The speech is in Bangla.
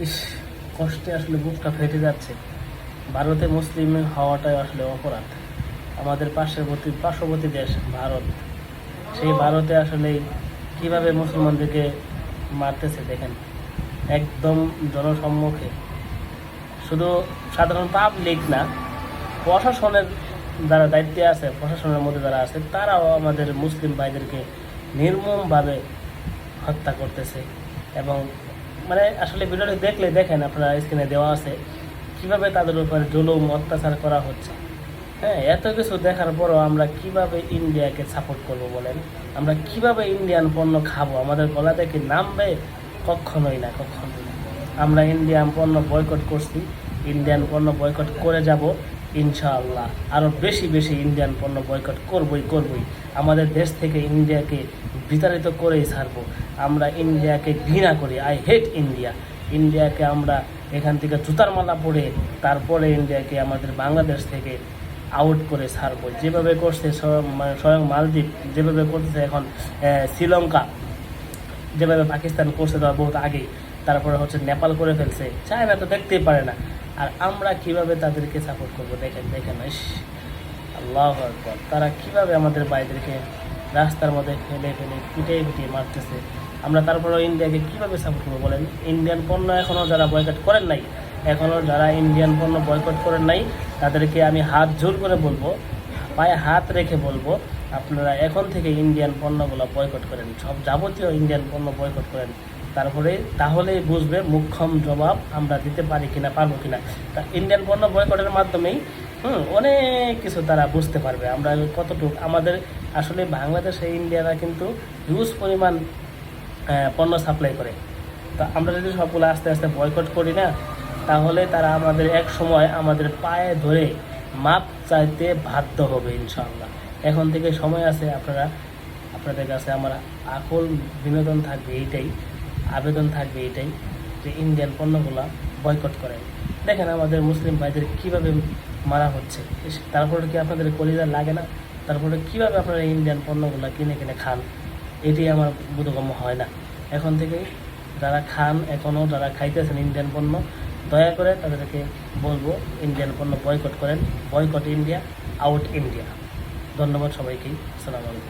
ইস, কষ্টে আসলে বুকটা ফেটে যাচ্ছে। ভারতে মুসলিম হওয়াটাই আসলে অপরাধ। আমাদের পার্শ্ববর্তী পার্শ্ববর্তী দেশ ভারত। সেই ভারতে আসলে কীভাবে মুসলমানদেরকে মারতেছে দেখেন? একদম জনসম্মুখে। শুধু সাধারণ পাবলিক না, প্রশাসনের যারা দায়িত্বে আছে, প্রশাসনের মধ্যে যারা আছে, তারাও আমাদের মুসলিম ভাইদেরকে নির্মমভাবে হত্যা করতেছে এবং মানে আসলে ভিডিওটি দেখলে দেখেন আপনারা স্ক্রিনে দেওয়া আছে, কীভাবে তাদের উপরে জুলুম, অত্যাচার করা হচ্ছে। হ্যাঁ এত কিছু দেখার পরও আমরা কীভাবে ইন্ডিয়াকে সাপোর্ট করব বলেন? আমরা কীভাবে ইন্ডিয়ান পণ্য খাব? আমাদের গলা থেকে নামবে? কখনোই না, কখনোই আমরা ইন্ডিয়ান পণ্য বয়কট করছি, ইন্ডিয়ান পণ্য বয়কট করে যাব। ইনশাআল্লাহ। আরও বেশি বেশি ইন্ডিয়ান পণ্য বয়কট করবই করবই। আমাদের দেশ থেকে ইন্ডিয়াকে বিতাড়িত করেই ছাড়বো। আমরা ইন্ডিয়াকে ঘৃণা করি। আই হেট ইন্ডিয়া ইন্ডিয়াকে আমরা এখান থেকে জুতার মালা পরে তারপরে ইন্ডিয়াকে আমাদের বাংলাদেশ থেকে আউট করে ছাড়বো। যেভাবে করছে স্বয়ং মালদ্বীপ, যেভাবে করতেছে এখন শ্রীলঙ্কা, যেভাবে পাকিস্তান করছে দেওয়া বহুত আগেই। তারপরে হচ্ছে নেপাল করে ফেলছে। চায়না তো দেখতেই পারে না। আর আমরা কীভাবে তাদেরকে সাপোর্ট করব? দেখেন দেখেন আল্লাহ আকবর। তারা কীভাবে আমাদের বাইদেরকে রাস্তার মধ্যে ফেলে ফেলে, পিটিয়ে পিটিয়ে মারতেছে? আমরা তারপরেও ইন্ডিয়াকে কীভাবে সাপোর্ট করব বলেন? ইন্ডিয়ান পণ্য এখনও যারা বয়কট করেন নাই এখনও যারা ইন্ডিয়ান পণ্য বয়কট করেন নাই, তাদেরকে আমি হাত জোর করে বলব, পায়ে হাত রেখে বলব, আপনারা এখন থেকে ইন্ডিয়ান পণ্যগুলো বয়কট করেন। সব যাবতীয় ইন্ডিয়ান পণ্য বয়কট করেন। তারপরে তাহলেই বুঝবে মুখ্যম জবাব আমরা দিতে পারি কিনা, পারব কিনা। তা ইন্ডিয়ান পণ্য বয়কটের মাধ্যমেই, হুম, অনেক কিছু তারা বুঝতে পারবে। আমরা কতটুকু, আমাদের আসলে বাংলাদেশে ইন্ডিয়ারা কিন্তু হিউজ পরিমাণ পণ্য সাপ্লাই করে। তা আমরা যদি সবগুলো আস্তে আস্তে বয়কট করি না, তাহলে তারা আমাদের এক সময় আমাদের পায়ে ধরে মাপ চাইতে বাধ্য হবে ইনশাআল্লাহ। এখন থেকে সময় আছে, আপনারা, আপনাদের কাছে আমার আকল বিনোদন থাকবে এইটাই। আবেদন থাকবে এটাই যে ইন্ডিয়ান পণ্যগুলো বয়কট করেন দেখেন আমাদের মুসলিম ভাইদের কীভাবে মারা হচ্ছে। তারপরে কি আপনাদের কলিজা লাগে না? তারপরে কীভাবে আপনারা ইন্ডিয়ান পণ্যগুলো কিনে কিনে খান? এটি আমার বোধগম্য হয় না। এখন থেকে যারা খান এখনও যারা খাইতেছেন ইন্ডিয়ান পণ্য, দয়া করে তাদেরকে বলব ইন্ডিয়ান পণ্য বয়কট করেন। বয়কট ইন্ডিয়া আউট ইন্ডিয়া ধন্যবাদ সবাইকেই। আসসালামু আলাইকুম।